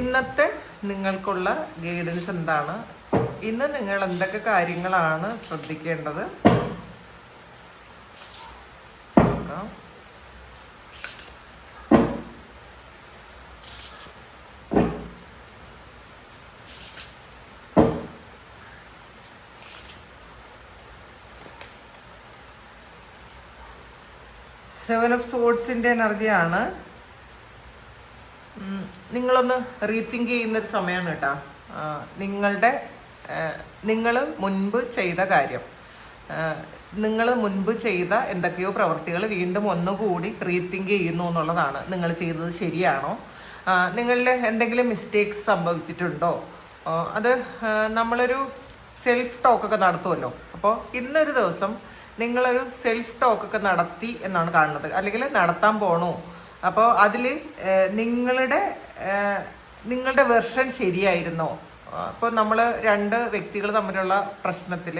ഇന്നത്തെ നിങ്ങൾക്കുള്ള ഗൈഡൻസ് എന്താണ്? ഇന്ന് നിങ്ങൾ എന്തൊക്കെ കാര്യങ്ങളാണ് ശ്രദ്ധിക്കേണ്ടത്? സെവൻ ഓഫ് സോഡ്സിന്റെ എനർജിയാണ് നിങ്ങളൊന്ന് റീതിങ്ക് ചെയ്യുന്ന ഒരു സമയമാണ് കേട്ടോ. നിങ്ങളുടെ നിങ്ങൾ മുൻപ് ചെയ്ത കാര്യം. നിങ്ങൾ മുൻപ് ചെയ്ത എന്തൊക്കെയോ പ്രവൃത്തികൾ വീണ്ടും ഒന്നുകൂടി റീതിങ്ക് ചെയ്യുന്നു എന്നുള്ളതാണ് നിങ്ങൾ ചെയ്തത് ശരിയാണോ? നിങ്ങളുടെ എന്തെങ്കിലും മിസ്റ്റേക്സ് സംഭവിച്ചിട്ടുണ്ടോ? അത് നമ്മളൊരു സെൽഫ് ടോക്കൊക്കെ നടത്തുമല്ലോ അപ്പോൾ ഇന്നൊരു ദിവസം നിങ്ങളൊരു സെൽഫ് ടോക്കൊക്കെ നടത്തി എന്നാണ് കാണുന്നത്. അല്ലെങ്കിൽ നടത്താൻ പോണോ. അപ്പോൾ അതിൽ നിങ്ങളുടെ നിങ്ങളുടെ വെർഷൻ ശരിയായിരുന്നോ? അപ്പോൾ നമ്മൾ രണ്ട് വ്യക്തികൾ തമ്മിലുള്ള പ്രശ്നത്തിൽ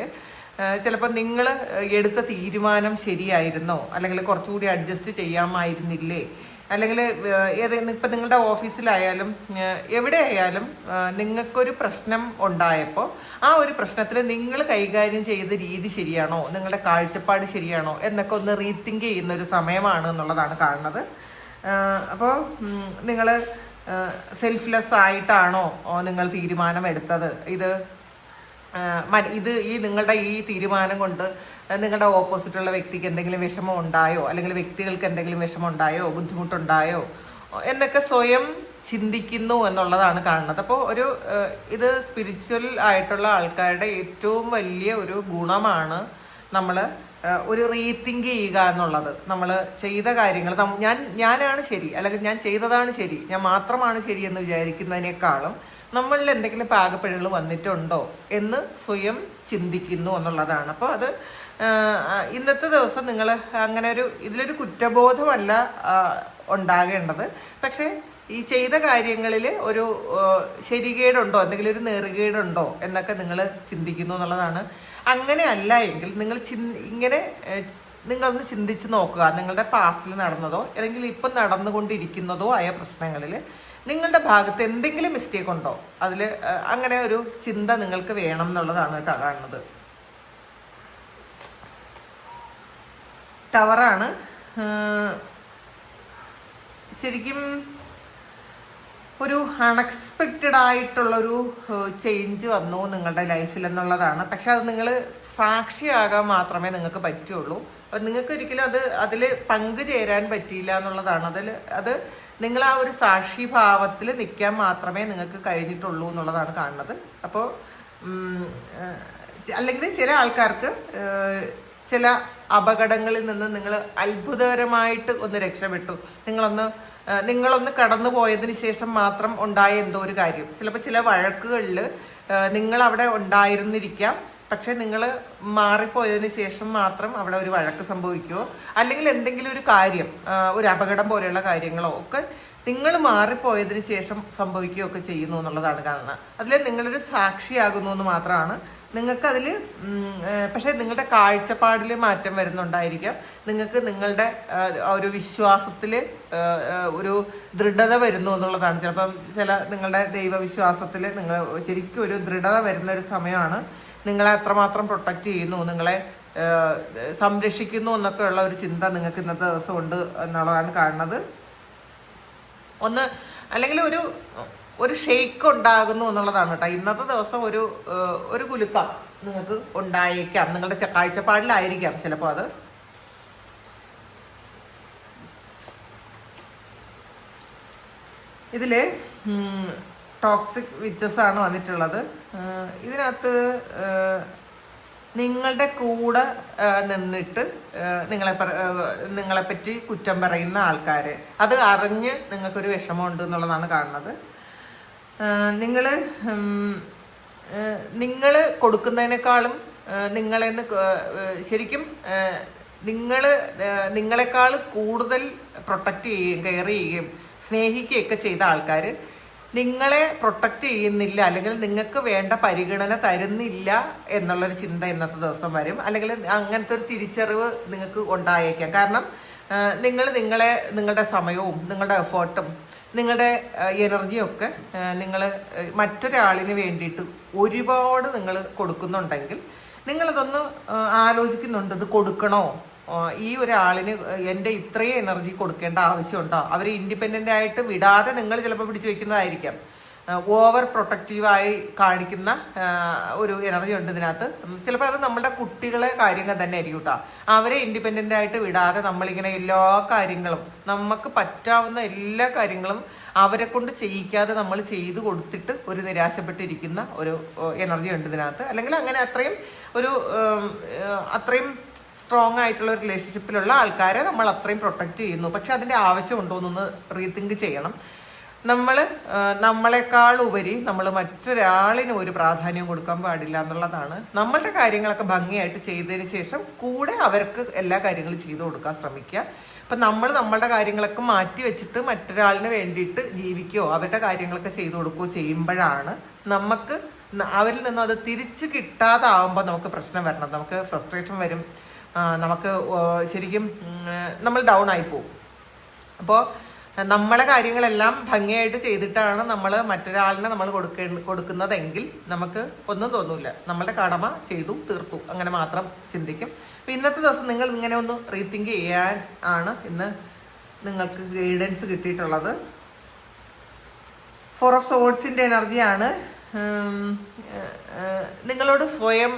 ചിലപ്പോൾ നിങ്ങൾ എടുത്ത തീരുമാനം ശരിയായിരുന്നോ? അല്ലെങ്കിൽ കുറച്ചുകൂടി അഡ്ജസ്റ്റ് ചെയ്യാമായിരുന്നില്ലേ? അല്ലെങ്കിൽ ഏതെങ്കിലും ഇപ്പം നിങ്ങളുടെ ഓഫീസിലായാലും എവിടെ ആയാലും നിങ്ങൾക്കൊരു പ്രശ്നം ഉണ്ടായപ്പോൾ ആ ഒരു പ്രശ്നത്തിൽ നിങ്ങൾ കൈകാര്യം ചെയ്ത രീതി ശരിയാണോ? നിങ്ങളുടെ കാഴ്ചപ്പാട് ശരിയാണോ? എന്നൊക്കെ ഒന്ന് റീത്തിങ്ക് ചെയ്യുന്ന ഒരു സമയമാണ് എന്നുള്ളതാണ് കാണുന്നത്. അപ്പോൾ നിങ്ങൾ സെൽഫ്ലെസ് ആയിട്ടാണോ നിങ്ങൾ തീരുമാനം എടുത്തത് ഇത് ഇത് ഈ നിങ്ങളുടെ ഈ തീരുമാനം കൊണ്ട് നിങ്ങളുടെ ഓപ്പോസിറ്റുള്ള വ്യക്തിക്ക് എന്തെങ്കിലും വിഷമം ഉണ്ടായോ അല്ലെങ്കിൽ വ്യക്തികൾക്ക് എന്തെങ്കിലും വിഷമം ഉണ്ടായോ ബുദ്ധിമുട്ടുണ്ടായോ? എന്നൊക്കെ സ്വയം ചിന്തിക്കുന്നു എന്നുള്ളതാണ് കാണുന്നത്. അപ്പോൾ ഒരു ഇത് സ്പിരിച്വൽ ആയിട്ടുള്ള ആൾക്കാരുടെ ഏറ്റവും വലിയ ഒരു ഗുണമാണ് നമ്മൾ ഒരു റീതിങ്ക് ചെയ്യുക എന്നുള്ളത്. നമ്മൾ ചെയ്ത കാര്യങ്ങൾ ഞാൻ ഞാനാണ് ശരി അല്ലെങ്കിൽ ഞാൻ ചെയ്തതാണ് ശരി ഞാൻ മാത്രമാണ് ശരി എന്ന് വിചാരിക്കുന്നതിനേക്കാളും നമ്മളിൽ എന്തെങ്കിലും പാകപ്പിഴകൾ വന്നിട്ടുണ്ടോ എന്ന് സ്വയം ചിന്തിക്കുന്നു എന്നുള്ളതാണ്. അപ്പോൾ അത് ഇന്നത്തെ ദിവസം നിങ്ങൾ അങ്ങനെ ഒരു ഇതിലൊരു കുറ്റബോധമല്ല ഉണ്ടാകേണ്ടത്. പക്ഷേ ഈ ചെയ്ത കാര്യങ്ങളിൽ ഒരു ശരികേടുണ്ടോ എന്തെങ്കിലും ഒരു നെറുകേടുണ്ടോ എന്നൊക്കെ നിങ്ങൾ ചിന്തിക്കുന്നു എന്നുള്ളതാണ് അങ്ങനെ അല്ല എങ്കിൽ നിങ്ങൾ ഇങ്ങനെ നിങ്ങളൊന്ന് ചിന്തിച്ച് നോക്കുക. നിങ്ങളുടെ പാസ്റ്റിൽ നടന്നതോ അല്ലെങ്കിൽ ഇപ്പം നടന്നുകൊണ്ടിരിക്കുന്നതോ ആയ പ്രശ്നങ്ങളിൽ നിങ്ങളുടെ ഭാഗത്ത് എന്തെങ്കിലും മിസ്റ്റേക്ക് ഉണ്ടോ? അതിൽ അങ്ങനെ ഒരു ചിന്ത നിങ്ങൾക്ക് വേണം എന്നുള്ളതാണ് കേട്ടോ കാണുന്നത്. ടവറാണ് ശരിക്കും ഒരു അൺഎക്സ്പെക്റ്റഡ് ആയിട്ടുള്ളൊരു ചേഞ്ച് വന്നു നിങ്ങളുടെ ലൈഫിൽ എന്നുള്ളതാണ്. പക്ഷെ അത് നിങ്ങൾ സാക്ഷിയാകാൻ മാത്രമേ നിങ്ങൾക്ക് പറ്റുള്ളൂ. അപ്പം നിങ്ങൾക്ക് ഒരിക്കലും അത് അതിൽ പങ്കുചേരാൻ പറ്റിയില്ല എന്നുള്ളതാണ്. അതിൽ അത് നിങ്ങൾ ആ ഒരു സാക്ഷി ഭാവത്തിൽ നിൽക്കാൻ മാത്രമേ നിങ്ങൾക്ക് കഴിഞ്ഞിട്ടുള്ളൂ എന്നുള്ളതാണ് കാണുന്നത്. അപ്പോൾ അല്ലെങ്കിൽ ചില ആൾക്കാർക്ക് ചില അപകടങ്ങളിൽ നിന്ന് നിങ്ങൾ അത്ഭുതകരമായിട്ട് ഒന്ന് രക്ഷപ്പെട്ടു. നിങ്ങളൊന്ന് നിങ്ങളൊന്ന് കടന്നു പോയതിന് ശേഷം മാത്രം ഉണ്ടായ എന്തോ ഒരു കാര്യം. ചിലപ്പോൾ ചില വഴക്കുകളിൽ നിങ്ങൾ അവിടെ ഉണ്ടായിരുന്നിരിക്കാം. പക്ഷെ നിങ്ങൾ മാറിപ്പോയതിന് ശേഷം മാത്രം അവിടെ ഒരു വഴക്ക് സംഭവിക്കുമോ അല്ലെങ്കിൽ എന്തെങ്കിലും ഒരു കാര്യം ഒരു അപകടം പോലെയുള്ള കാര്യങ്ങളോ ഒക്കെ നിങ്ങൾ മാറിപ്പോയതിന് ശേഷം സംഭവിക്കുകയൊക്കെ ചെയ്യുന്നു എന്നുള്ളതാണ് കാണുന്നത്. അതിൽ നിങ്ങളൊരു സാക്ഷിയാകുന്നു എന്ന് മാത്രമാണ് നിങ്ങൾക്ക് അതിൽ പക്ഷേ നിങ്ങളുടെ കാഴ്ചപ്പാടിൽ മാറ്റം വരുന്നുണ്ടായിരിക്കാം. നിങ്ങൾക്ക് നിങ്ങളുടെ ഒരു വിശ്വാസത്തിൽ ഒരു ദൃഢത വരുന്നു എന്നുള്ളതാണ്. ചിലപ്പം ചില നിങ്ങളുടെ ദൈവവിശ്വാസത്തിൽ നിങ്ങൾ ശരിക്കും ഒരു ദൃഢത വരുന്ന ഒരു സമയമാണ്. നിങ്ങളെ അത്രമാത്രം പ്രൊട്ടക്റ്റ് ചെയ്യുന്നു നിങ്ങളെ സംരക്ഷിക്കുന്നു എന്നൊക്കെ ഉള്ള ഒരു ചിന്ത നിങ്ങൾക്ക് ഇന്നത്തെ ദിവസം ഉണ്ട് എന്നുള്ളതാണ് കാണുന്നത്. ഒന്ന് അല്ലെങ്കിൽ ഒരു ഒരു ഷെയ്ക്ക് ഉണ്ടാകുന്നു എന്നുള്ളതാണ് കേട്ടോ. ഇന്നത്തെ ദിവസം ഒരു ഒരു കുലുക്കം നിങ്ങൾക്ക് ഉണ്ടായേക്കാം. നിങ്ങളുടെ കാഴ്ചപ്പാടിലായിരിക്കാം ചിലപ്പോൾ അത്. ഇതിൽ ടോക്സിക് വിച്ചസ് ആണ് വന്നിട്ടുള്ളത്. ഇതിനകത്ത് നിങ്ങളുടെ കൂടെ നിന്നിട്ട് നിങ്ങളെ പറ- നിങ്ങളെപ്പറ്റി കുറ്റം പറയുന്ന ആൾക്കാർ അത് അറിഞ്ഞ് നിങ്ങൾക്കൊരു വിഷമമുണ്ട് എന്നുള്ളതാണ് കാണുന്നത്. നിങ്ങൾ നിങ്ങൾ കൊടുക്കുന്നതിനേക്കാളും നിങ്ങളെന്ന് നിങ്ങളെ ശരിക്കും നിങ്ങൾ നിങ്ങളെക്കാൾ കൂടുതൽ പ്രൊട്ടക്റ്റ് ചെയ്യുകയും കെയർ ചെയ്യുകയും സ്നേഹിക്കുകയൊക്കെ ചെയ്ത ആൾക്കാർ നിങ്ങളെ പ്രൊട്ടക്റ്റ് ചെയ്യുന്നില്ല അല്ലെങ്കിൽ നിങ്ങൾക്ക് വേണ്ട പരിഗണന തരുന്നില്ല എന്നുള്ളൊരു ചിന്ത ഇന്നത്തെ ദിവസം വരും. അല്ലെങ്കിൽ അങ്ങനത്തെ ഒരു തിരിച്ചറിവ് നിങ്ങൾക്ക് ഉണ്ടായേക്കാം. കാരണം നിങ്ങൾ നിങ്ങളെ നിങ്ങളുടെ സമയവും നിങ്ങളുടെ എഫേർട്ടും നിങ്ങളുടെ എനർജിയൊക്കെ നിങ്ങൾ മറ്റൊരാളിന് വേണ്ടിയിട്ട് ഒരുപാട് നിങ്ങൾ കൊടുക്കുന്നുണ്ടെങ്കിൽ നിങ്ങളതൊന്ന് ആലോചിക്കുന്നുണ്ട് ഇത് കൊടുക്കണോ? ഈ ഒരാളിന് എന്റെ ഇത്രയും എനർജി കൊടുക്കേണ്ട ആവശ്യമുണ്ടോ? അവർ ഇൻഡിപെൻഡന്റ് ആയിട്ട് വിടാതെ നിങ്ങൾ ചിലപ്പോൾ പിടിച്ചു വെക്കുന്നതായിരിക്കാം. ഓവർ പ്രൊട്ടക്റ്റീവായി കാണിക്കുന്ന ഒരു എനർജി ഉണ്ട് ഇതിനകത്ത്. ചിലപ്പോൾ അത് നമ്മുടെ കുട്ടികളെ കാര്യങ്ങൾ തന്നെ ആയിരിക്കും കേട്ടോ അവരെ ഇൻഡിപെൻഡന്റ് ആയിട്ട് വിടാതെ നമ്മളിങ്ങനെ എല്ലാ കാര്യങ്ങളും നമുക്ക് പറ്റാവുന്ന എല്ലാ കാര്യങ്ങളും അവരെ കൊണ്ട് ചെയ്യിക്കാതെ നമ്മൾ ചെയ്തു കൊടുത്തിട്ട് ഒരു നിരാശപ്പെട്ടിരിക്കുന്ന ഒരു എനർജി ഉണ്ട് ഇതിനകത്ത്. അല്ലെങ്കിൽ അങ്ങനെ അത്രയും ഒരു അത്രയും സ്ട്രോങ് ആയിട്ടുള്ള ഒരു റിലേഷൻഷിപ്പിലുള്ള ആൾക്കാരെ നമ്മൾ അത്രയും പ്രൊട്ടക്റ്റ് ചെയ്യുന്നു. പക്ഷെ അതിന്റെ ആവശ്യമുണ്ടോ എന്നൊന്ന് റീതിങ്ക് ചെയ്യണം. നമ്മൾ നമ്മളെക്കാൾ ഉപരി നമ്മൾ മറ്റൊരാളിന് ഒരു പ്രാധാന്യം കൊടുക്കാൻ പാടില്ല എന്നുള്ളതാണ്. നമ്മളുടെ കാര്യങ്ങളൊക്കെ ഭംഗിയായിട്ട് ചെയ്തതിന് ശേഷം കൂടെ അവർക്ക് എല്ലാ കാര്യങ്ങളും ചെയ്തു കൊടുക്കാൻ ശ്രമിക്കുക. അപ്പം നമ്മൾ നമ്മളുടെ കാര്യങ്ങളൊക്കെ മാറ്റി വെച്ചിട്ട് മറ്റൊരാളിന് വേണ്ടിയിട്ട് ജീവിക്കുകയോ അവരുടെ കാര്യങ്ങളൊക്കെ ചെയ്തു കൊടുക്കുകയോ ചെയ്യുമ്പോഴാണ് നമുക്ക് അവരിൽ നിന്നും അത് തിരിച്ച് കിട്ടാതാവുമ്പോൾ നമുക്ക് പ്രശ്നം വരണം നമുക്ക് ഫ്രസ്ട്രേഷൻ വരും. നമുക്ക് ശരിക്കും നമ്മൾ ഡൗൺ ആയി പോകും അപ്പോൾ നമ്മളെ കാര്യങ്ങളെല്ലാം ഭംഗിയായിട്ട് ചെയ്തിട്ടാണ് നമ്മൾ മറ്റൊരാളിനെ നമ്മൾ കൊടുക്കേ കൊടുക്കുന്നതെങ്കിൽ നമുക്ക് ഒന്നും തോന്നൂല നമ്മളുടെ കടമ ചെയ്തു തീർത്തു. അങ്ങനെ മാത്രം ചിന്തിക്കും. അപ്പം ഇന്നത്തെ ദിവസം നിങ്ങൾ ഇങ്ങനെ ഒന്ന് റീതിങ്ക് ചെയ്യാൻ ആണ് ഇന്ന് നിങ്ങൾക്ക് ഗൈഡൻസ് കിട്ടിയിട്ടുള്ളത്. ഫോർ ഓഫ് സോൾസിന്റെ എനർജിയാണ് നിങ്ങളോട് സ്വയം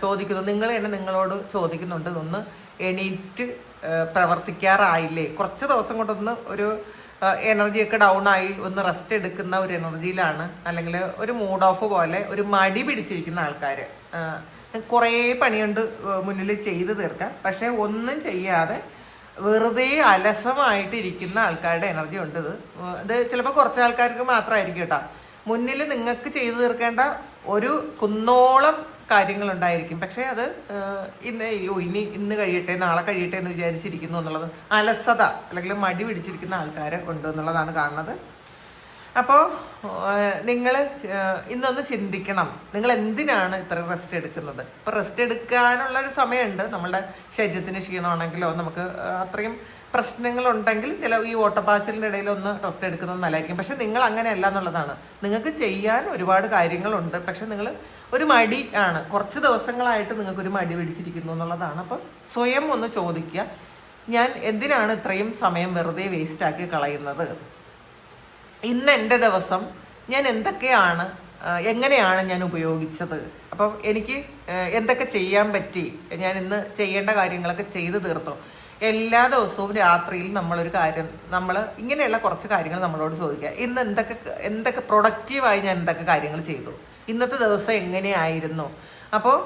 ചോദിക്കുന്നു. നിങ്ങൾ തന്നെ നിങ്ങളോട് ചോദിക്കുന്നുണ്ട്. ഒന്ന് എണീറ്റ് പ്രവർത്തിക്കാറായില്ലേ? കുറച്ച് ദിവസം കൊണ്ടൊന്ന് ഒരു എനർജി ഒക്കെ ഡൗൺ ആയി ഒന്ന് റെസ്റ്റ് എടുക്കുന്ന ഒരു എനർജിയിലാണ്. അല്ലെങ്കിൽ ഒരു മൂഡ് ഓഫ് പോലെ ഒരു മടി പിടിച്ചിരിക്കുന്ന ആൾക്കാർ കുറേ പണിയുണ്ട് മുന്നിൽ ചെയ്തു തീർക്കാം പക്ഷേ ഒന്നും ചെയ്യാതെ വെറുതെ അലസമായിട്ടിരിക്കുന്ന ആൾക്കാരുടെ എനർജി ഉണ്ട് ഇത്. ഇത് ചിലപ്പോൾ കുറച്ച് ആൾക്കാർക്ക് മാത്രമായിരിക്കും കേട്ടോ. മുന്നിൽ നിങ്ങൾക്ക് ചെയ്തു തീർക്കേണ്ട ഒരു കുന്നോളം കാര്യങ്ങൾ ഉണ്ടായിരിക്കും പക്ഷെ അത് ഇന്ന് അയ്യോ ഇനി ഇന്ന് കഴിയട്ടെ നാളെ കഴിയട്ടെ എന്ന് വിചാരിച്ചിരിക്കുന്നു എന്നുള്ളത് അലസത അല്ലെങ്കിൽ മടി പിടിച്ചിരിക്കുന്ന ആൾക്കാരെ ഉണ്ട് എന്നുള്ളതാണ് കാണുന്നത്. അപ്പോൾ നിങ്ങൾ ഇന്നൊന്ന് ചിന്തിക്കണം. നിങ്ങൾ എന്തിനാണ് ഇത്ര റെസ്റ്റ് എടുക്കുന്നത്? ഇപ്പം റെസ്റ്റ് എടുക്കാനുള്ള ഒരു സമയമുണ്ട്. നമ്മുടെ ശരീരത്തിന് ക്ഷീണമാണെങ്കിലോ നമുക്ക് അത്രയും പ്രശ്നങ്ങളുണ്ടെങ്കിൽ ചില ഈ ഓട്ടപ്പാച്ചിലിന്റെ ഇടയിൽ ഒന്ന് റെസ്റ്റ് എടുക്കുന്നത് നല്ലതായിരിക്കും. പക്ഷെ നിങ്ങൾ അങ്ങനെയല്ല എന്നുള്ളതാണ്. നിങ്ങൾക്ക് ചെയ്യാൻ ഒരുപാട് കാര്യങ്ങളുണ്ട്. പക്ഷെ നിങ്ങൾ ഒരു മടി ആണ്. കുറച്ച് ദിവസങ്ങളായിട്ട് നിങ്ങൾക്ക് ഒരു മടി പിടിച്ചിരിക്കുന്നു എന്നുള്ളതാണ്. അപ്പം സ്വയം ഒന്ന് ചോദിക്കുക. ഞാൻ എന്തിനാണ് ഇത്രയും സമയം വെറുതെ വേസ്റ്റ് ആക്കി കളയുന്നത്? ഇന്ന് എന്റെ ദിവസം ഞാൻ എന്തൊക്കെയാണ് എങ്ങനെയാണ് ഞാൻ ഉപയോഗിച്ചത്? അപ്പം എനിക്ക് എന്തൊക്കെ ചെയ്യാൻ പറ്റി? ഞാൻ ഇന്ന് ചെയ്യേണ്ട കാര്യങ്ങളൊക്കെ ചെയ്തു തീർത്തോ? എല്ലാ ദിവസവും രാത്രിയിൽ നമ്മളൊരു കാര്യം നമ്മൾ ഇങ്ങനെയുള്ള കുറച്ച് കാര്യങ്ങൾ നമ്മളോട് ചോദിക്കുക. ഇന്ന് എന്തൊക്കെ എന്തൊക്കെ പ്രൊഡക്റ്റീവായി ഞാൻ എന്തൊക്കെ കാര്യങ്ങൾ ചെയ്തു? ഇന്നത്തെ ദിവസം എങ്ങനെയായിരുന്നു? അപ്പോൾ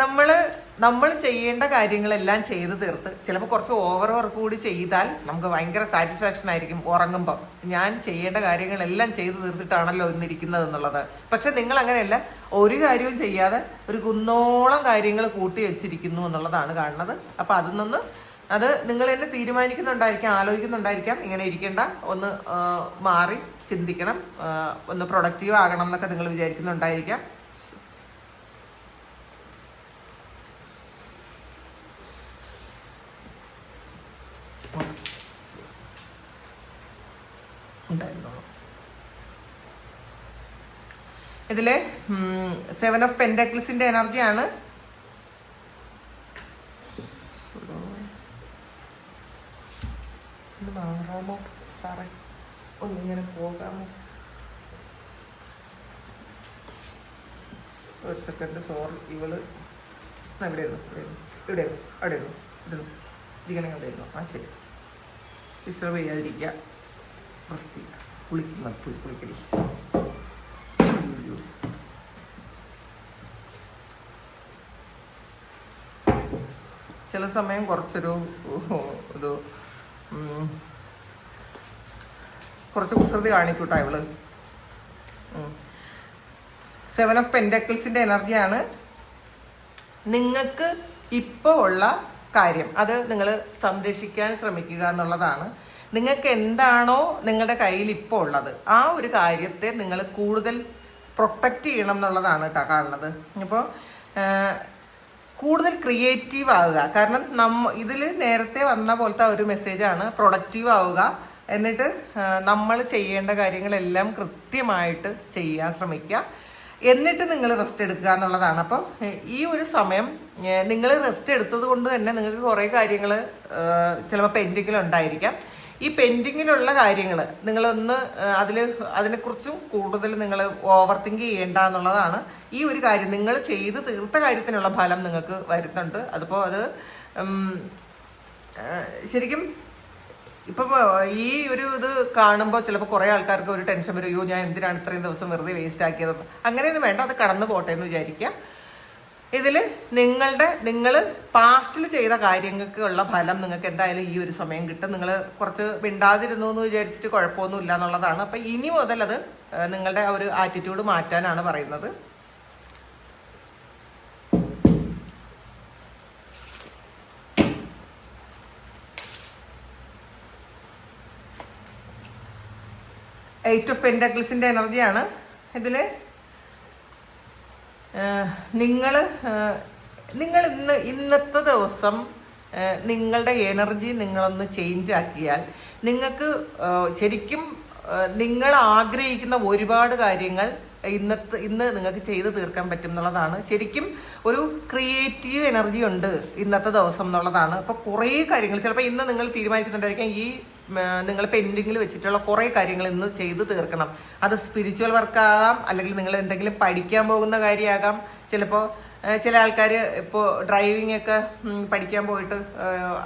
നമ്മൾ നമ്മൾ ചെയ്യേണ്ട കാര്യങ്ങളെല്ലാം ചെയ്ത് തീർത്ത് ചിലപ്പോൾ കുറച്ച് ഓവർ വർക്ക് കൂടി ചെയ്താൽ നമുക്ക് ഭയങ്കര സാറ്റിസ്ഫാക്ഷൻ ആയിരിക്കും ഉറങ്ങുമ്പം. ഞാൻ ചെയ്യേണ്ട കാര്യങ്ങളെല്ലാം ചെയ്ത് തീർത്തിട്ടാണല്ലോ ഇന്നിരിക്കുന്നത് എന്നുള്ളത്. പക്ഷെ നിങ്ങൾ അങ്ങനെയല്ല ഒരു കാര്യവും ചെയ്യാതെ ഒരു കുന്നോളം കാര്യങ്ങൾ കൂട്ടി വെച്ചിരിക്കുന്നു എന്നുള്ളതാണ് കാണുന്നത്. അപ്പം അതിൽ നിന്ന് അത് നിങ്ങൾ തന്നെ തീരുമാനിക്കുന്നുണ്ടായിരിക്കാം ആലോചിക്കുന്നുണ്ടായിരിക്കാം. ഇങ്ങനെ ഇരിക്കേണ്ട. ഒന്ന് മാറി ചിന്തിക്കണം. ഒന്ന് പ്രൊഡക്റ്റീവ് ആകണം എന്നൊക്കെ നിങ്ങൾ വിചാരിക്കുന്നുണ്ടായിരിക്കാം. ഇതിലെ സെവൻ ഓഫ് പെൻഡക്ലിസിന്റെ എനർജിയാണ് ഒന്ന് മാറാമോ? സാറേ ഒന്നിങ്ങനെ പോകാമോ? ഒരു സെക്കൻഡ് സോറി ഇവൾ ഇവിടെ ഇവിടെ അവിടെ ഇരുന്നു ഇരിക്കണേ അവിടെ ഇരുന്നു. ആ ശരി. ഡിസ്റ്റർബ് ചെയ്യാതിരിക്കുക. വൃത്തി. കുളിക്കുന്ന കുളി കുളിക്കടി. ചില സമയം കുറച്ചൊരു ഉം, കുറച്ച് കുസൃതി കാണിക്കൂട്ടാ ഇവൾ. സെവൻ ഓഫ് പെൻഡക്കിൾസിന്റെ എനർജിയാണ് നിങ്ങൾക്ക് ഇപ്പോൾ ഉള്ള കാര്യം. അത് നിങ്ങൾ സംരക്ഷിക്കാൻ ശ്രമിക്കുക എന്നുള്ളതാണ്. നിങ്ങൾക്ക് എന്താണോ നിങ്ങളുടെ കയ്യിൽ ഇപ്പോൾ ഉള്ളത്. ആ ഒരു കാര്യത്തെ നിങ്ങൾ കൂടുതൽ പ്രൊട്ടക്റ്റ് ചെയ്യണം എന്നുള്ളതാണ് കേട്ടോ കാണുന്നത്. അപ്പോൾ കൂടുതൽ ക്രിയേറ്റീവ് ആവുക. കാരണം നമ്മ ഇതിൽ നേരത്തെ വന്ന പോലത്തെ ഒരു മെസ്സേജാണ് പ്രൊഡക്റ്റീവ് ആവുക എന്നിട്ട് നമ്മൾ ചെയ്യേണ്ട കാര്യങ്ങളെല്ലാം കൃത്യമായിട്ട് ചെയ്യാൻ ശ്രമിക്കുക. എന്നിട്ട് നിങ്ങൾ റെസ്റ്റ് എടുക്കുക എന്നുള്ളതാണ്. അപ്പോൾ ഈ ഒരു സമയം നിങ്ങൾ റെസ്റ്റ് എടുത്തത് കൊണ്ട് തന്നെ നിങ്ങൾക്ക് കുറേ കാര്യങ്ങൾ ചിലപ്പോൾ പെൻഡിങ്ങിലുണ്ടായിരിക്കാം ഈ പെൻഡിങ്ങിലുള്ള കാര്യങ്ങൾ നിങ്ങളൊന്ന് അതിൽ അതിനെക്കുറിച്ചും കൂടുതൽ നിങ്ങൾ ഓവർ തിങ്ക് ചെയ്യേണ്ട എന്നുള്ളതാണ് ഈ ഒരു കാര്യം. നിങ്ങൾ ചെയ്ത് തീർത്ത കാര്യത്തിനുള്ള ഫലം നിങ്ങൾക്ക് വരുന്നുണ്ട്. അതിപ്പോൾ അത് ശരിക്കും ഇപ്പം ഈ ഒരു ഇത് കാണുമ്പോൾ ചിലപ്പോൾ കുറേ ആൾക്കാർക്ക് ഒരു ടെൻഷൻ വരും. അയ്യോ ഞാൻ എന്തിനാണ് ഇത്രയും ദിവസം വെറുതെ വേസ്റ്റ് ആക്കിയത്? അങ്ങനെയൊന്നും വേണ്ട. അത് കടന്നു പോട്ടെ എന്ന് വിചാരിക്കുക. ഇതിൽ നിങ്ങളുടെ നിങ്ങൾ പാസ്റ്റിൽ ചെയ്ത കാര്യങ്ങൾക്കുള്ള ഫലം നിങ്ങൾക്ക് എന്തായാലും ഈ ഒരു സമയം കിട്ടും. നിങ്ങൾ കുറച്ച് മിണ്ടാതിരുന്നു എന്ന് വിചാരിച്ചിട്ട് കുഴപ്പമൊന്നും ഇല്ല എന്നുള്ളതാണ്. അപ്പം ഇനി മുതൽ അത് നിങ്ങളുടെ ആ ഒരു ആറ്റിറ്റ്യൂഡ് മാറ്റാനാണ് പറയുന്നത്. എയ്റ്റ് ഓഫ് പെൻഡക്കിൾസിന്റെ എനർജിയാണ് ഇതിൽ നിങ്ങൾ നിങ്ങൾ ഇന്ന് ഇന്നത്തെ ദിവസം നിങ്ങളുടെ എനർജി നിങ്ങളൊന്ന് ചേഞ്ച് ആക്കിയാൽ നിങ്ങൾക്ക് ശരിക്കും നിങ്ങൾ ആഗ്രഹിക്കുന്ന ഒരുപാട് കാര്യങ്ങൾ ഇന്നത്തെ ഇന്ന് നിങ്ങൾക്ക് ചെയ്ത് തീർക്കാൻ പറ്റും എന്നുള്ളതാണ്. ശരിക്കും ഒരു ക്രിയേറ്റീവ് എനർജി ഉണ്ട് ഇന്നത്തെ ദിവസം എന്നുള്ളതാണ്. അപ്പോൾ കുറേ കാര്യങ്ങൾ ചിലപ്പോൾ ഇന്ന് നിങ്ങൾ തീരുമാനിക്കുന്നുണ്ടായിരിക്കാം ഈ നിങ്ങൾ പെൻഡിങ്ങിൽ വെച്ചിട്ടുള്ള കുറേ കാര്യങ്ങൾ ഇന്ന് ചെയ്തു തീർക്കണം. അത് സ്പിരിച്വൽ വർക്കാകാം അല്ലെങ്കിൽ നിങ്ങൾ എന്തെങ്കിലും പഠിക്കാൻ പോകുന്ന കാര്യമാകാം. ചിലപ്പോൾ ചില ആൾക്കാർ ഇപ്പോൾ ഡ്രൈവിംഗ് ഒക്കെ പഠിക്കാൻ പോയിട്ട്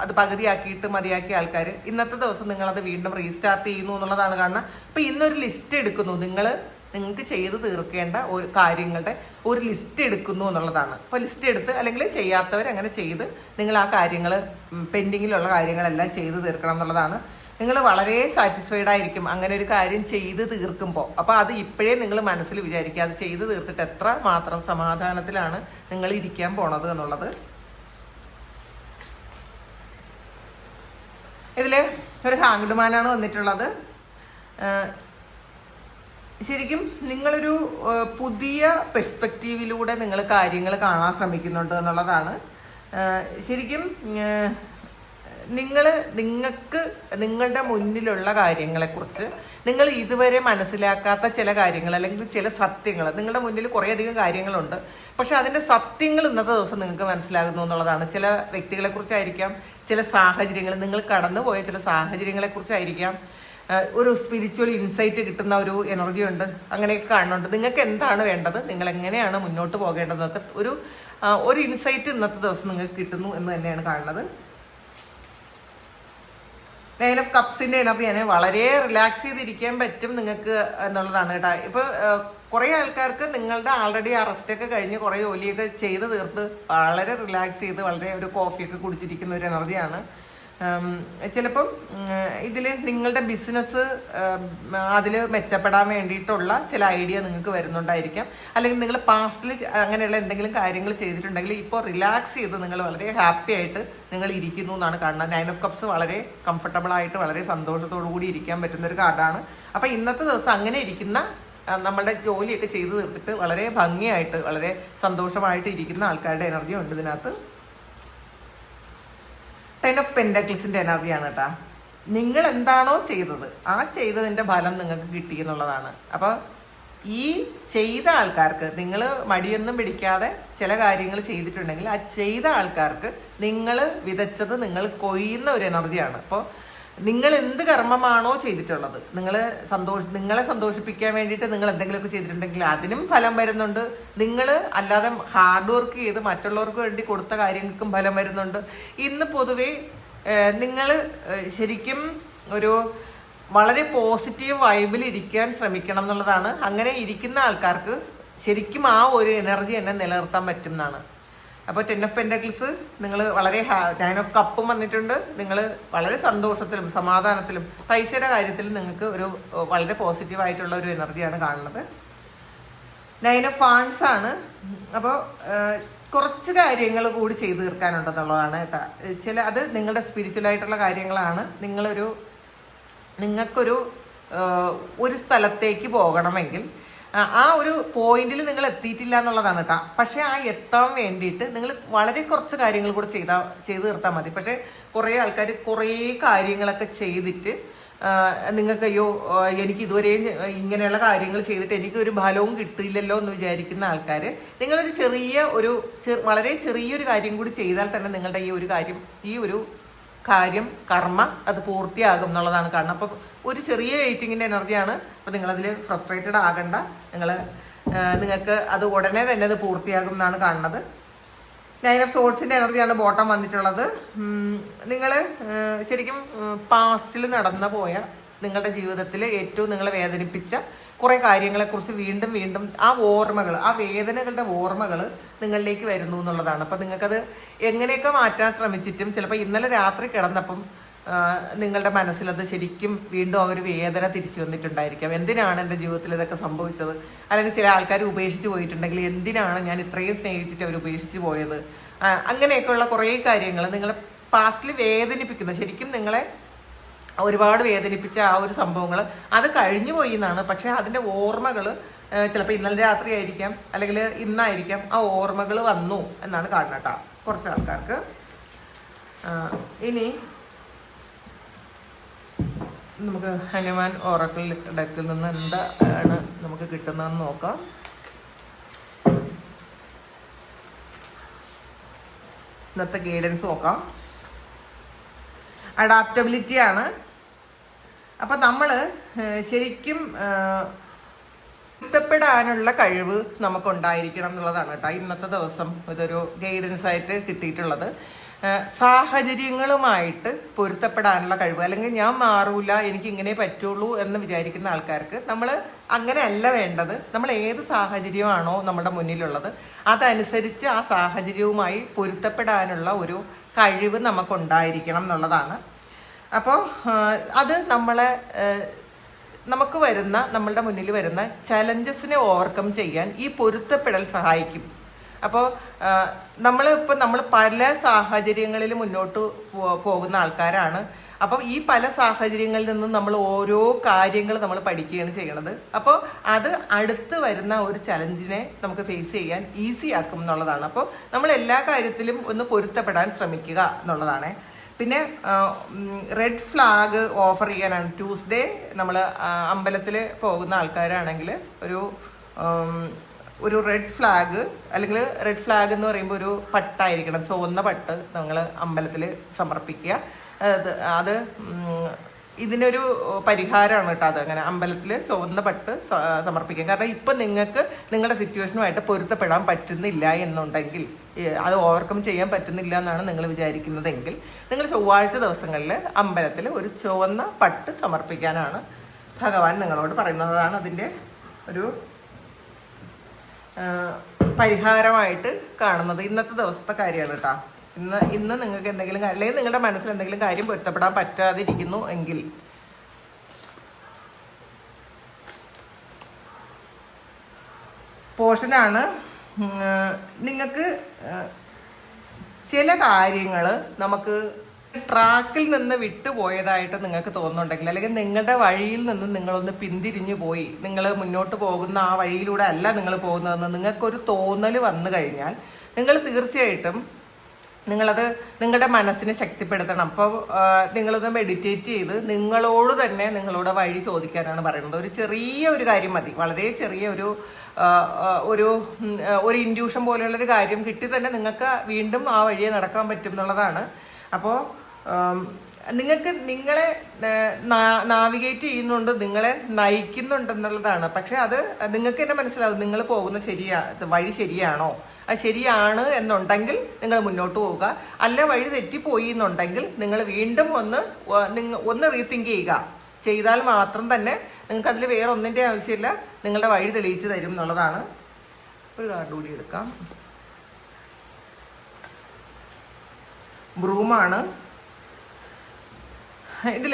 അത് പകുതിയാക്കിയിട്ട് മതിയാക്കിയ ആൾക്കാർ ഇന്നത്തെ ദിവസം നിങ്ങളത് വീണ്ടും റീസ്റ്റാർട്ട് ചെയ്യുന്നു എന്നുള്ളതാണ് കാണുന്നത്. അപ്പോൾ ഇന്നൊരു ലിസ്റ്റ് എടുക്കുന്നു. നിങ്ങൾ നിങ്ങൾക്ക് ചെയ്ത് തീർക്കേണ്ട ഒരു കാര്യങ്ങളുടെ ഒരു ലിസ്റ്റ് എടുക്കുന്നു എന്നുള്ളതാണ്. അപ്പോൾ ലിസ്റ്റ് എടുത്ത് അല്ലെങ്കിൽ ചെയ്യാത്തവർ അങ്ങനെ ചെയ്ത് നിങ്ങൾ ആ കാര്യങ്ങൾ പെൻഡിങ്ങിലുള്ള കാര്യങ്ങളെല്ലാം ചെയ്ത് തീർക്കണം എന്നുള്ളതാണ് നിങ്ങൾ വളരെ സാറ്റിസ്ഫൈഡ് ആയിരിക്കും അങ്ങനെ ഒരു കാര്യം ചെയ്ത് തീർക്കുമ്പോൾ. അപ്പോൾ അത് ഇപ്പോഴേ നിങ്ങൾ മനസ്സിൽ വിചാരിക്കുക അത് ചെയ്ത് തീർത്തിട്ട് എത്ര മാത്രം സമാധാനത്തിലാണ് നിങ്ങൾ ഇരിക്കാൻ പോണത് എന്നുള്ളത്. ഇതിൽ ഒരു ഹാങ്ഡ്മാനാണ് വന്നിട്ടുള്ളത്. ശരിക്കും നിങ്ങളൊരു പുതിയ പെർസ്പെക്റ്റീവിലൂടെ നിങ്ങൾ കാര്യങ്ങൾ കാണാൻ ശ്രമിക്കുന്നുണ്ട് എന്നുള്ളതാണ്. ശരിക്കും നിങ്ങൾ നിങ്ങൾക്ക് നിങ്ങളുടെ മുന്നിലുള്ള കാര്യങ്ങളെക്കുറിച്ച് നിങ്ങൾ ഇതുവരെ മനസ്സിലാക്കാത്ത ചില കാര്യങ്ങൾ അല്ലെങ്കിൽ ചില സത്യങ്ങൾ നിങ്ങളുടെ മുന്നിൽ കുറേയധികം കാര്യങ്ങളുണ്ട്. പക്ഷെ അതിന്റെ സത്യങ്ങൾ ഇന്നത്തെ ദിവസം നിങ്ങൾക്ക് മനസ്സിലാകുന്നു എന്നുള്ളതാണ്. ചില വ്യക്തികളെക്കുറിച്ചായിരിക്കാം ചില സാഹചര്യങ്ങൾ നിങ്ങൾ കടന്നുപോയ ചില സാഹചര്യങ്ങളെക്കുറിച്ചായിരിക്കാം ഒരു സ്പിരിച്വൽ ഇൻസൈറ്റ് കിട്ടുന്ന ഒരു എനർജി ഉണ്ട് അങ്ങനെയൊക്കെ കാണുന്നുണ്ട്. നിങ്ങൾക്ക് എന്താണ് വേണ്ടത്? നിങ്ങൾ എങ്ങനെയാണ് മുന്നോട്ട് പോകേണ്ടതെന്നൊക്കെ ഒരു ഒരു ഇൻസൈറ്റ് ഇന്നത്തെ ദിവസം നിങ്ങൾക്ക് കിട്ടുന്നു എന്ന് തന്നെയാണ് കാണുന്നത്. നൈൻ ഓഫ് കപ്സിന്റെ എനർജിയാണ് വളരെ റിലാക്സ് ചെയ്തിരിക്കാൻ പറ്റും നിങ്ങൾക്ക് എന്നുള്ളതാണ് കേട്ടോ. ഇപ്പൊ കുറേ ആൾക്കാർക്ക് നിങ്ങളുടെ ആൾറെഡി അറസ്റ്റ് ഒക്കെ കഴിഞ്ഞ് കുറേ ജോലിയൊക്കെ ചെയ്ത് തീർത്ത് വളരെ റിലാക്സ് ചെയ്ത് വളരെ ഒരു കോഫിയൊക്കെ കുടിച്ചിരിക്കുന്ന ഒരു എനർജിയാണ് ചിലപ്പം ഇതിൽ നിങ്ങളുടെ ബിസിനസ് അതിൽ മെച്ചപ്പെടാൻ വേണ്ടിയിട്ടുള്ള ചില ഐഡിയ നിങ്ങൾക്ക് വരുന്നുണ്ടായിരിക്കാം. അല്ലെങ്കിൽ നിങ്ങൾ പാസ്റ്റിൽ അങ്ങനെയുള്ള എന്തെങ്കിലും കാര്യങ്ങൾ ചെയ്തിട്ടുണ്ടെങ്കിൽ ഇപ്പോൾ റിലാക്സ് ചെയ്ത് നിങ്ങൾ വളരെ ഹാപ്പി ആയിട്ട് നിങ്ങൾ ഇരിക്കുന്നു എന്നാണ് കാണുന്നത്. നയൻ ഓഫ് കപ്സ് വളരെ കംഫർട്ടബിൾ ആയിട്ട് വളരെ സന്തോഷത്തോടു കൂടി ഇരിക്കാൻ പറ്റുന്ന ഒരു കാർഡാണ് അപ്പോൾ ഇന്നത്തെ ദിവസം അങ്ങനെ ഇരിക്കുന്ന നമ്മളുടെ ജോലിയൊക്കെ ചെയ്തു തീർത്തിട്ട് വളരെ ഭംഗിയായിട്ട് വളരെ സന്തോഷമായിട്ട് ഇരിക്കുന്ന ആൾക്കാരുടെ എനർജി ഉണ്ട് ഇതിനകത്ത്. ടെൻ ഓഫ് പെൻഡക്ലിസിന്റെ എനർജിയാണ് കേട്ടാ നിങ്ങൾ എന്താണോ ചെയ്തത് ആ ചെയ്തതിന്റെ ഫലം നിങ്ങൾക്ക് കിട്ടി എന്നുള്ളതാണ്. അപ്പോൾ ഈ ചെയ്ത ആൾക്കാർക്ക് നിങ്ങൾ മടിയൊന്നും പിടിക്കാതെ ചില കാര്യങ്ങൾ ചെയ്തിട്ടുണ്ടെങ്കിൽ ആ ചെയ്ത ആൾക്കാർക്ക് നിങ്ങൾ വിതച്ചത് നിങ്ങൾ കൊയ്യുന്ന ഒരു എനർജിയാണ്. അപ്പോൾ നിങ്ങൾ എന്ത് കർമ്മമാണോ ചെയ്തിട്ടുള്ളത്? നിങ്ങൾ സന്തോഷ നിങ്ങളെ സന്തോഷിപ്പിക്കാൻ വേണ്ടിയിട്ട് നിങ്ങൾ എന്തെങ്കിലുമൊക്കെ ചെയ്തിട്ടുണ്ടെങ്കിൽ അതിനും ഫലം വരുന്നുണ്ട്. നിങ്ങൾ അല്ലാതെ ഹാർഡ് വർക്ക് ചെയ്ത് മറ്റുള്ളവർക്ക് വേണ്ടി കൊടുത്ത കാര്യങ്ങൾക്കും ഫലം വരുന്നുണ്ട്. ഇന്ന് പൊതുവേ നിങ്ങൾ ശരിക്കും ഒരു വളരെ പോസിറ്റീവ് വൈബിൽ ഇരിക്കാൻ ശ്രമിക്കണം എന്നുള്ളതാണ്. അങ്ങനെ ഇരിക്കുന്ന ആൾക്കാർക്ക് ശരിക്കും ആ ഒരു എനർജി തന്നെ നിലനിർത്താൻ പറ്റും എന്നാണ്. അപ്പോൾ ടെൻ ഓഫ് പെൻഡക്കിൾസ് നിങ്ങൾ വളരെ നയൻ ഓഫ് കപ്പും വന്നിട്ടുണ്ട്. നിങ്ങൾ വളരെ സന്തോഷത്തിലും സമാധാനത്തിലും പൈസയുടെ കാര്യത്തിൽ നിങ്ങൾക്ക് ഒരു വളരെ പോസിറ്റീവ് ആയിട്ടുള്ള ഒരു എനർജിയാണ് കാണുന്നത്. നയൻ ഓഫ് ഫാൻസ് ആണ്. അപ്പോൾ കുറച്ച് കാര്യങ്ങൾ കൂടി ചെയ്തു തീർക്കാനുണ്ടെന്നുള്ളതാണ് ചില അത് നിങ്ങളുടെ സ്പിരിച്വൽ ആയിട്ടുള്ള കാര്യങ്ങളാണ്. നിങ്ങളൊരു നിങ്ങൾക്കൊരു ഒരു സ്ഥലത്തേക്ക് പോകണമെങ്കിൽ ആ- ഒരു പോയിന്റിൽ നിങ്ങൾ എത്തിയിട്ടില്ല എന്നുള്ളതാണ് കേട്ടോ പക്ഷെ ആ എത്താൻ വേണ്ടിയിട്ട് നിങ്ങൾ വളരെ കുറച്ച് കാര്യങ്ങൾ കൂടെ ചെയ്താൽ ചെയ്ത് തീർത്താൽ മതി. പക്ഷെ കുറേ ആൾക്കാർ കുറേ കാര്യങ്ങളൊക്കെ ചെയ്തിട്ട് നിങ്ങൾക്ക് അയ്യോ എനിക്ക് ഇതുവരെയും ഇങ്ങനെയുള്ള കാര്യങ്ങൾ ചെയ്തിട്ട് എനിക്ക് ഒരു ഫലവും കിട്ടില്ലല്ലോ എന്ന് വിചാരിക്കുന്ന ആൾക്കാർ നിങ്ങളൊരു ചെറിയ ഒരു വളരെ ചെറിയൊരു കാര്യം കൂടി ചെയ്താൽ തന്നെ നിങ്ങളുടെ ഈ ഒരു കാര്യം ഈ ഒരു കാര്യം കർമ്മ അത് പൂർത്തിയാകും എന്നുള്ളതാണ് കാരണം. അപ്പം ഒരു ചെറിയ വെയിറ്റിങ്ങിന്റെ എനർജിയാണ്. അപ്പം നിങ്ങളതിൽ ഫ്രസ്ട്രേറ്റഡ് ആകണ്ട. നിങ്ങൾ നിങ്ങൾക്ക് അത് ഉടനെ തന്നെ അത് പൂർത്തിയാകും എന്നാണ് കാണുന്നത്. നയൻ ഓഫ് സോഴ്സിന്റെ എനർജിയാണ് ബോട്ടം വന്നിട്ടുള്ളത്. നിങ്ങൾ ശരിക്കും പാസ്റ്റിൽ നടന്നു പോയ നിങ്ങളുടെ ജീവിതത്തിൽ ഏറ്റവും നിങ്ങളെ വേദനിപ്പിച്ച കുറേ കാര്യങ്ങളെക്കുറിച്ച് വീണ്ടും വീണ്ടും ആ ഓർമ്മകൾ ആ വേദനകളുടെ ഓർമ്മകൾ നിങ്ങളിലേക്ക് വരുന്നു എന്നുള്ളതാണ്. അപ്പം നിങ്ങൾക്കത് എങ്ങനെയൊക്കെ മാറ്റാൻ ശ്രമിച്ചിട്ടും ചിലപ്പോൾ ഇന്നലെ രാത്രി കിടന്നപ്പം നിങ്ങളുടെ മനസ്സിലത് ശരിക്കും വീണ്ടും ആ ഒരു വേദന തിരിച്ചു വന്നിട്ടുണ്ടായിരിക്കാം. എന്തിനാണ് എന്റെ ജീവിതത്തിൽ ഇതൊക്കെ സംഭവിച്ചത്? അല്ലെങ്കിൽ ചില ആൾക്കാർ ഉപേക്ഷിച്ച് പോയിട്ടുണ്ടെങ്കിൽ എന്തിനാണ് ഞാൻ ഇത്രയും സ്നേഹിച്ചിട്ട് അവർ ഉപേക്ഷിച്ച് പോയത്? അങ്ങനെയൊക്കെയുള്ള കുറേ കാര്യങ്ങൾ നിങ്ങളെ പാസ്റ്റിൽ വേദനിപ്പിക്കുന്ന. ശരിക്കും നിങ്ങളെ ഒരുപാട് വേദനിപ്പിച്ച ആ ഒരു സംഭവങ്ങൾ അത് കഴിഞ്ഞു പോയി എന്നാണ് പക്ഷെ അതിന്റെ ഓർമ്മകൾ ചിലപ്പോൾ ഇന്നലെ രാത്രി ആയിരിക്കാം അല്ലെങ്കിൽ ഇന്നായിരിക്കാം ആ ഓർമ്മകൾ വന്നു എന്നാണ് കാണുന്നത് കേട്ടോ. കുറച്ച് ആൾക്കാർക്ക്. ഇനി നമുക്ക് ഹനുമാൻ ഓറക്കിൾ ഡെക്കിൽ നിന്ന് എന്താണ് നമുക്ക് കിട്ടുന്നതെന്ന് നോക്കാം. ഇന്നത്തെ ഗൈഡൻസ് നോക്കാം. അഡാപ്റ്റബിലിറ്റി ആണ്. അപ്പം നമ്മൾ ശരിക്കും പൊരുത്തപ്പെടാനുള്ള കഴിവ് നമുക്കുണ്ടായിരിക്കണം എന്നുള്ളതാണ് കേട്ടോ ഇന്നത്തെ ദിവസം ഇതൊരു ഗൈഡൻസ് ആയിട്ട് കിട്ടിയിട്ടുള്ളത്. സാഹചര്യങ്ങളുമായിട്ട് പൊരുത്തപ്പെടാനുള്ള കഴിവ്. അല്ലെങ്കിൽ ഞാൻ മാറൂല എനിക്ക് ഇങ്ങനെ പറ്റുള്ളൂ എന്ന് വിചാരിക്കുന്ന ആൾക്കാർക്ക് നമ്മൾ അങ്ങനെയല്ല വേണ്ടത്. നമ്മൾ ഏത് സാഹചര്യമാണോ നമ്മുടെ മുന്നിലുള്ളത്. അതനുസരിച്ച് ആ സാഹചര്യവുമായി പൊരുത്തപ്പെടാനുള്ള ഒരു കഴിവ് നമുക്കുണ്ടായിരിക്കണം എന്നുള്ളതാണ് അപ്പോൾ അത് നമ്മളെ നമുക്ക് വരുന്ന നമ്മളുടെ മുന്നിൽ വരുന്ന ചലഞ്ചസിനെ ഓവർകം ചെയ്യാൻ ഈ പൊരുത്തപ്പെടൽ സഹായിക്കും. അപ്പോൾ നമ്മൾ ഇപ്പം നമ്മൾ പല സാഹചര്യങ്ങളിൽ മുന്നോട്ട് പോകുന്ന ആൾക്കാരാണ്. അപ്പം ഈ പല സാഹചര്യങ്ങളിൽ നിന്നും നമ്മൾ ഓരോ കാര്യങ്ങൾ നമ്മൾ പഠിക്കുകയാണ് ചെയ്യണത്. അപ്പോൾ അത് അടുത്ത് വരുന്ന ഒരു ചലഞ്ചിനെ നമുക്ക് ഫേസ് ചെയ്യാൻ ഈസി ആക്കും എന്നുള്ളതാണ്. അപ്പോൾ നമ്മൾ എല്ലാ കാര്യത്തിലും ഒന്ന് പൊരുത്തപ്പെടാൻ ശ്രമിക്കുക എന്നുള്ളതാണ്. പിന്നെ റെഡ് ഫ്ലാഗ് ഓഫർ ചെയ്യാനാണ്. ട്യൂസ്ഡേ നമ്മൾ അമ്പലത്തിൽ പോകുന്ന ആൾക്കാരാണെങ്കിൽ ഒരു ഒരു റെഡ് ഫ്ലാഗ് അല്ലെങ്കിൽ റെഡ് ഫ്ലാഗ് എന്ന് പറയുമ്പോൾ ഒരു പട്ടായിരിക്കണം. ചുവന്ന പട്ട് നിങ്ങൾ അമ്പലത്തിൽ സമർപ്പിക്കുക. അത് അത് ഇതിനൊരു പരിഹാരമാണ് കേട്ടോ അതങ്ങനെ അമ്പലത്തിൽ ചുവന്ന പട്ട് സമർപ്പിക്കാം സമർപ്പിക്കുക. കാരണം ഇപ്പം നിങ്ങൾക്ക് നിങ്ങളുടെ സിറ്റുവേഷനുമായിട്ട് പൊരുത്തപ്പെടാൻ പറ്റുന്നില്ല എന്നുണ്ടെങ്കിൽ അത് ഓവർകം ചെയ്യാൻ പറ്റുന്നില്ല എന്നാണ് നിങ്ങൾ വിചാരിക്കുന്നതെങ്കിൽ നിങ്ങൾ ചൊവ്വാഴ്ച ദിവസങ്ങളിൽ അമ്പലത്തിൽ ഒരു ചുവന്ന പട്ട് സമർപ്പിക്കാനാണ് ഭഗവാൻ നിങ്ങളോട് പറയുന്നതാണ് അതിന്റെ ഒരു പരിഹാരമായിട്ട് കാണുന്നത്. ഇന്നത്തെ ദിവസത്തെ കാര്യമാണ് കേട്ടോ. ഇന്ന് ഇന്ന് നിങ്ങൾക്ക് എന്തെങ്കിലും അല്ലെങ്കിൽ നിങ്ങളുടെ മനസ്സിൽ എന്തെങ്കിലും കാര്യം പൊരുത്തപ്പെടാൻ പറ്റാതിരിക്കുന്നു എങ്കിൽ. പോർഷനാണ് നിങ്ങൾക്ക് ചില കാര്യങ്ങൾ നമുക്ക് ട്രാക്കിൽ നിന്ന് വിട്ടുപോയതായിട്ട് നിങ്ങൾക്ക് തോന്നുന്നുണ്ടെങ്കിൽ അല്ലെങ്കിൽ നിങ്ങളുടെ വഴിയിൽ നിന്ന് നിങ്ങളൊന്ന് പിന്തിരിഞ്ഞു പോയി നിങ്ങൾ മുന്നോട്ട് പോകുന്ന ആ വഴിയിലൂടെ അല്ല നിങ്ങൾ പോകുന്നതെന്ന് നിങ്ങൾക്കൊരു തോന്നൽ വന്നു കഴിഞ്ഞാൽ നിങ്ങൾ തീർച്ചയായിട്ടും നിങ്ങളത് നിങ്ങളുടെ മനസ്സിനെ ശക്തിപ്പെടുത്തണം. അപ്പോൾ നിങ്ങളത് മെഡിറ്റേറ്റ് ചെയ്ത് നിങ്ങളോട് തന്നെ നിങ്ങളോട് വഴി ചോദിക്കാനാണ് പറയുന്നത്. ഒരു ചെറിയ ഒരു കാര്യം മതി. വളരെ ചെറിയ ഒരു ഒരു ഒരു ഇൻഡ്യൂഷൻ പോലെയുള്ളൊരു കാര്യം കിട്ടി തന്നെ നിങ്ങൾക്ക് വീണ്ടും ആ വഴിയെ നടക്കാൻ പറ്റും എന്നുള്ളതാണ്. അപ്പോൾ നിങ്ങൾക്ക് നിങ്ങളെ നാവിഗേറ്റ് ചെയ്യുന്നുണ്ട് നിങ്ങളെ നയിക്കുന്നുണ്ടെന്നുള്ളതാണ്. പക്ഷെ അത് നിങ്ങൾക്ക് തന്നെ മനസ്സിലാവും നിങ്ങൾ പോകുന്ന ശരിയാ വഴി ശരിയാണോ? അത് ശരിയാണ് എന്നുണ്ടെങ്കിൽ നിങ്ങൾ മുന്നോട്ട് പോവുക. അല്ല വഴി തെറ്റിപ്പോയി എന്നുണ്ടെങ്കിൽ നിങ്ങൾ വീണ്ടും ഒന്ന് ഒന്ന് റീതിങ്ക് ചെയ്യുക. ചെയ്താൽ മാത്രം തന്നെ നിങ്ങൾക്ക് അതിൽ വേറെ ഒന്നിന്റെ ആവശ്യമില്ല. നിങ്ങളുടെ വഴി തെളിയിച്ചു തരും എന്നുള്ളതാണ്. ഒരു കാർഡ് കൂടി എടുക്കാം. ബ്രൂമാണ് ഇതിൽ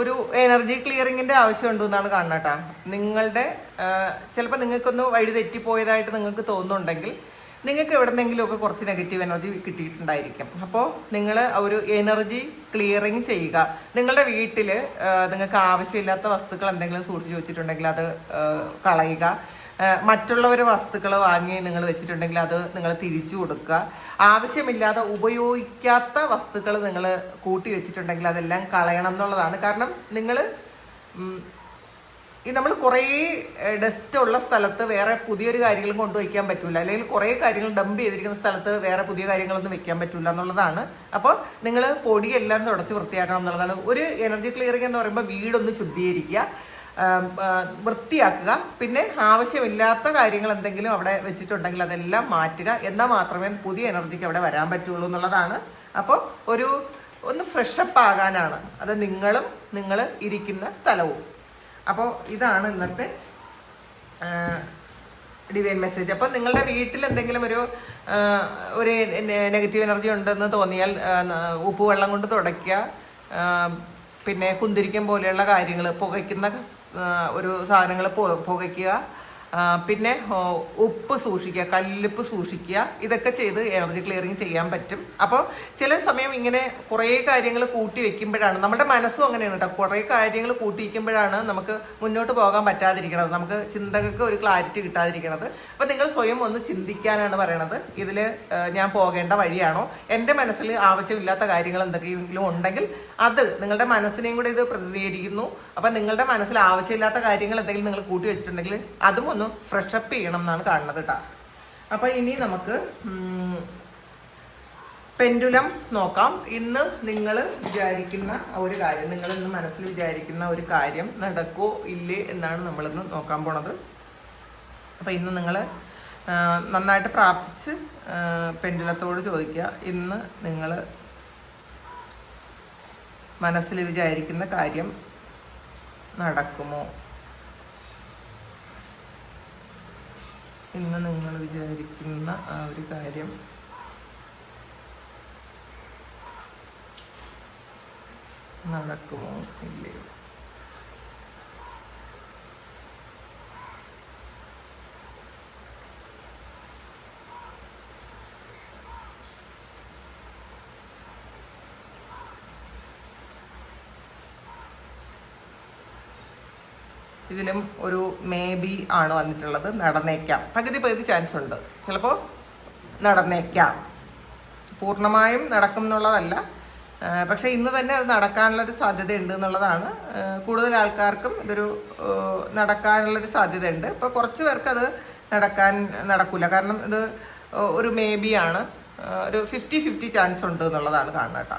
ഒരു എനർജി ക്ലിയറിങ്ങിന്റെ ആവശ്യമുണ്ട് എന്നാണ് കാണുന്നത് കേട്ടോ. നിങ്ങളുടെ ചിലപ്പോൾ നിങ്ങൾക്കൊന്ന് വഴി തെറ്റിപ്പോയതായിട്ട് നിങ്ങൾക്ക് തോന്നുന്നുണ്ടെങ്കിൽ നിങ്ങൾക്ക് എവിടെന്നെങ്കിലുമൊക്കെ കുറച്ച് നെഗറ്റീവ് എനർജി കിട്ടിയിട്ടുണ്ടായിരിക്കും. അപ്പോൾ നിങ്ങൾ ഒരു എനർജി ക്ലിയറിങ് ചെയ്യുക. നിങ്ങളുടെ വീട്ടിൽ നിങ്ങൾക്ക് ആവശ്യമില്ലാത്ത വസ്തുക്കൾ എന്തെങ്കിലും സൂക്ഷിച്ചു വെച്ചിട്ടുണ്ടെങ്കിൽ അത് കളയുക. മറ്റുള്ളവരെ വസ്തുക്കൾ വാങ്ങി നിങ്ങൾ വെച്ചിട്ടുണ്ടെങ്കിൽ അത് നിങ്ങൾ തിരിച്ചു കൊടുക്കുക. ആവശ്യമില്ലാതെ ഉപയോഗിക്കാത്ത വസ്തുക്കൾ നിങ്ങൾ കൂട്ടി വെച്ചിട്ടുണ്ടെങ്കിൽ അതെല്ലാം കളയണം എന്നുള്ളതാണ്. കാരണം നിങ്ങൾ ഈ നമ്മൾ കുറേ ഡസ്റ്റ് ഉള്ള സ്ഥലത്ത് വേറെ പുതിയൊരു കാര്യങ്ങളും കൊണ്ടുവയ്ക്കാൻ പറ്റില്ല അല്ലെങ്കിൽ കുറേ കാര്യങ്ങൾ ഡംപ് ചെയ്തിരിക്കുന്ന സ്ഥലത്ത് വേറെ പുതിയ കാര്യങ്ങളൊന്നും വെക്കാൻ പറ്റില്ല എന്നുള്ളതാണ്. അപ്പോൾ നിങ്ങൾ പൊടിയെല്ലാം തുടച്ച് വൃത്തിയാക്കണം എന്നുള്ളതാണ്. ഒരു എനർജി ക്ലിയറിംഗ് എന്ന് പറയുമ്പോൾ വീടൊന്ന് ശുദ്ധീകരിക്കുക. വൃത്തിയാക്കുക. പിന്നെ ആവശ്യമില്ലാത്ത കാര്യങ്ങൾ എന്തെങ്കിലും അവിടെ വെച്ചിട്ടുണ്ടെങ്കിൽ അതെല്ലാം മാറ്റുക. എന്നാൽ മാത്രമേ പുതിയ എനർജിക്ക് അവിടെ വരാൻ പറ്റുള്ളൂ എന്നുള്ളതാണ്. അപ്പോൾ ഒരു ഒന്ന് ഫ്രഷപ്പ് ആകാനാണ്. അത് നിങ്ങളും നിങ്ങൾ ഇരിക്കുന്ന സ്ഥലവും. അപ്പോൾ ഇതാണ് ഇന്നത്തെ ഡിവൈൻ മെസ്സേജ് അപ്പോൾ നിങ്ങളുടെ വീട്ടിൽ എന്തെങ്കിലും ഒരു ഒരു നെഗറ്റീവ് എനർജി ഉണ്ടെന്ന് തോന്നിയാൽ ഉപ്പ് വെള്ളം കൊണ്ട് തുടയ്ക്കുക. പിന്നെ കുന്തിരിക്കം പോലെയുള്ള കാര്യങ്ങൾ പുകയ്ക്കുന്ന ഒരു സാധനങ്ങൾ പുകയ്ക്കുക. പിന്നെ ഉപ്പ് സൂക്ഷിക്കുക കല്ലുപ്പ് സൂക്ഷിക്കുക. ഇതൊക്കെ ചെയ്ത് എനർജി ക്ലിയറിങ് ചെയ്യാൻ പറ്റും. അപ്പോൾ ചില സമയം ഇങ്ങനെ കുറേ കാര്യങ്ങൾ കൂട്ടി വെക്കുമ്പോഴാണ് നമ്മുടെ മനസ്സും അങ്ങനെയാണ് കേട്ടോ. കുറേ കാര്യങ്ങൾ കൂട്ടി വയ്ക്കുമ്പോഴാണ് നമുക്ക് മുന്നോട്ട് പോകാൻ പറ്റാതിരിക്കണത്. നമുക്ക് ചിന്തകൾക്ക് ഒരു ക്ലാരിറ്റി കിട്ടാതിരിക്കണത്. അപ്പോൾ നിങ്ങൾ സ്വയം ഒന്ന് ചിന്തിക്കാനാണ് പറയണത്. ഇതിൽ ഞാൻ പോകേണ്ട വഴിയാണോ? എന്റെ മനസ്സിൽ ആവശ്യമില്ലാത്ത കാര്യങ്ങൾ എന്തൊക്കെയെങ്കിലും ഉണ്ടെങ്കിൽ അത് നിങ്ങളുടെ മനസ്സിനെയും കൂടെ ഇത് പ്രതിനിധീകരിക്കുന്നു. അപ്പം നിങ്ങളുടെ മനസ്സിൽ ആവശ്യമില്ലാത്ത കാര്യങ്ങൾ എന്തെങ്കിലും നിങ്ങൾ കൂട്ടി വെച്ചിട്ടുണ്ടെങ്കിൽ അതും ഒന്ന് ഫ്രഷപ്പ് ചെയ്യണം എന്നാണ് കാണുന്നത് കേട്ടോ അപ്പോൾ ഇനി നമുക്ക് പെൻഡുലം നോക്കാം. ഇന്ന് നിങ്ങൾ വിചാരിക്കുന്ന ഒരു കാര്യം നിങ്ങൾ ഇന്ന് മനസ്സിൽ വിചാരിക്കുന്ന ഒരു കാര്യം നടക്കോ ഇല്ലേ എന്നാണ് നമ്മളിന്ന് നോക്കാൻ പോണത്. അപ്പോൾ ഇന്ന് നിങ്ങൾ നന്നായിട്ട് പ്രാർത്ഥിച്ച് പെൻഡുലത്തോട് ചോദിക്കുക. ഇന്ന് നിങ്ങൾ മനസ്സിൽ വിചാരിക്കുന്ന കാര്യം നടക്കുമോ? ഇന്ന് നിങ്ങൾ വിചാരിക്കുന്ന ആ ഒരു കാര്യം. നടക്കുമോ? ഇല്ലയോ? ഇതിലും ഒരു മേ ബി ആണ് വന്നിട്ടുള്ളത്. നടന്നേക്കാം. പകുതി പകുതി ചാൻസ് ഉണ്ട്. ചിലപ്പോൾ നടന്നേക്കാം. പൂർണമായും നടക്കും എന്നുള്ളതല്ല. പക്ഷേ ഇന്ന് തന്നെ അത് നടക്കാനുള്ളൊരു സാധ്യത ഉണ്ട് എന്നുള്ളതാണ് കൂടുതൽ ആൾക്കാർക്കും ഇതൊരു നടക്കാനുള്ളൊരു സാധ്യത ഉണ്ട് ഇപ്പോൾ കുറച്ച് പേർക്ക് അത് നടക്കാൻ നടക്കില്ല കാരണം ഇത് ഒരു മേ ബി ആണ്. ഒരു ഫിഫ്റ്റി ഫിഫ്റ്റി ചാൻസ് ഉണ്ട് എന്നുള്ളതാണ് കാണുന്നത് കേട്ടോ.